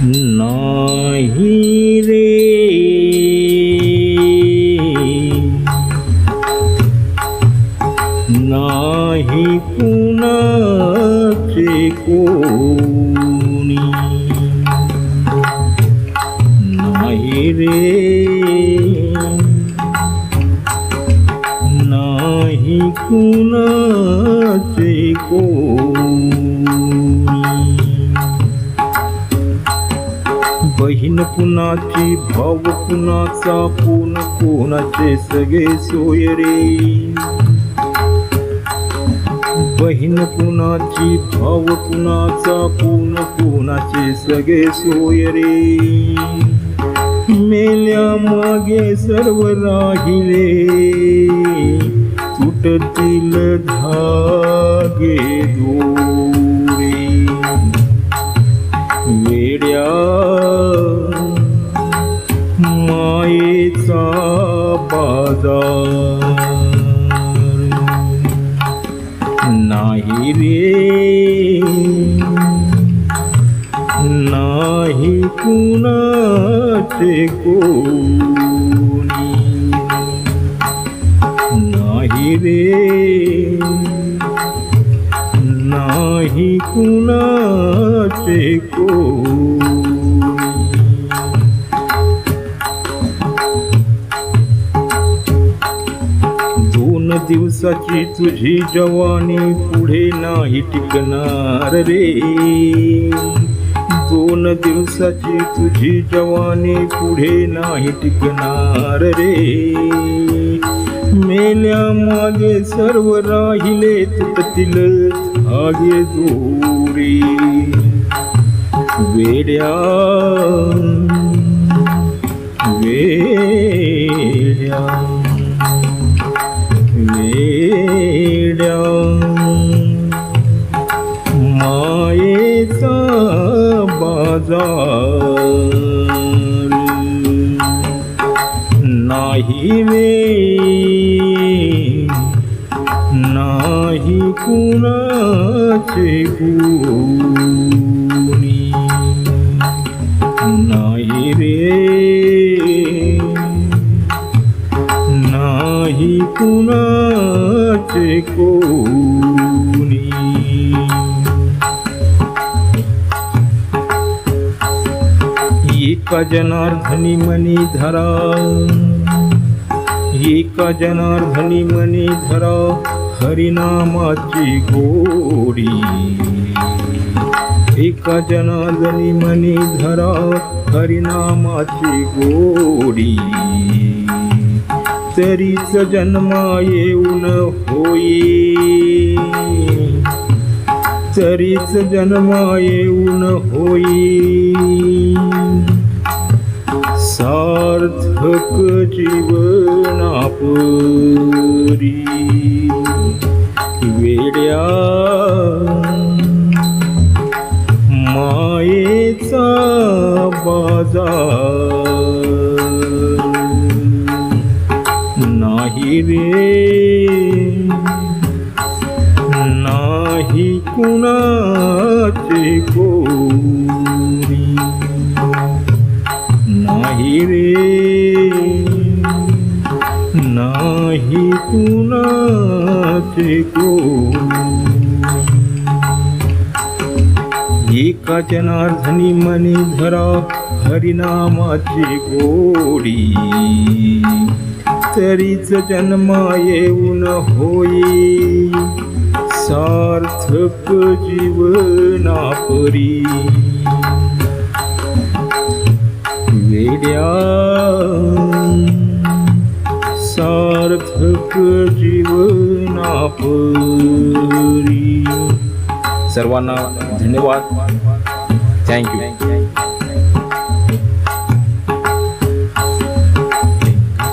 नाही रे नाही कुणाचे कोणी नाही रे नाही कुणाचे कोणी बहीण कुणाची भाव कुणाचा कोण कोणाचे सगळे सोय रे. बहीण कुणाची भाव कुणाचा कोण कोणाचे सगळे सोय रे. मेल्या मागे सर्व राहिले. तुटतील धागे दोरे बाजार नाही रे नाही कुणाचे कोणी नाही रे नाही कुणाचे दिवसाची तुझी जवानी पुढे नाही टिकणार रे. दोन दिवसाची तुझी जवानी पुढे नाही टिकणार रे. मेल्या मागे सर्व राहिले तुटतील आगे दोरी. वेड्या वेड्या. वेड्या मायेचा बाजार नाही वे नाही कुणाचे गुणी नाही रे नाही कुणाचे कोणी. एका जनार्दनी मनी धरा एका जनार्दनी मनी धरा हरिनामाची गोडी. एका जनार्दनी मनी धरा हरिनामाची गोडी. तरीच जन्मा येऊन होई. तरीच जन्मा येऊन होई. सार्थक जीवनापुरी वेड्या रे। नाही कुणाचे कोणी नाही रे। नाही कुणाचे कोणी एका जनार्दनी मनी धरा हरिनामाची गोडी तरीच जन्म येऊन होई. सार्थक जीवनापरी वेड्या सार्थक जीवनापरी सर्वांना धन्यवाद. थँक्यू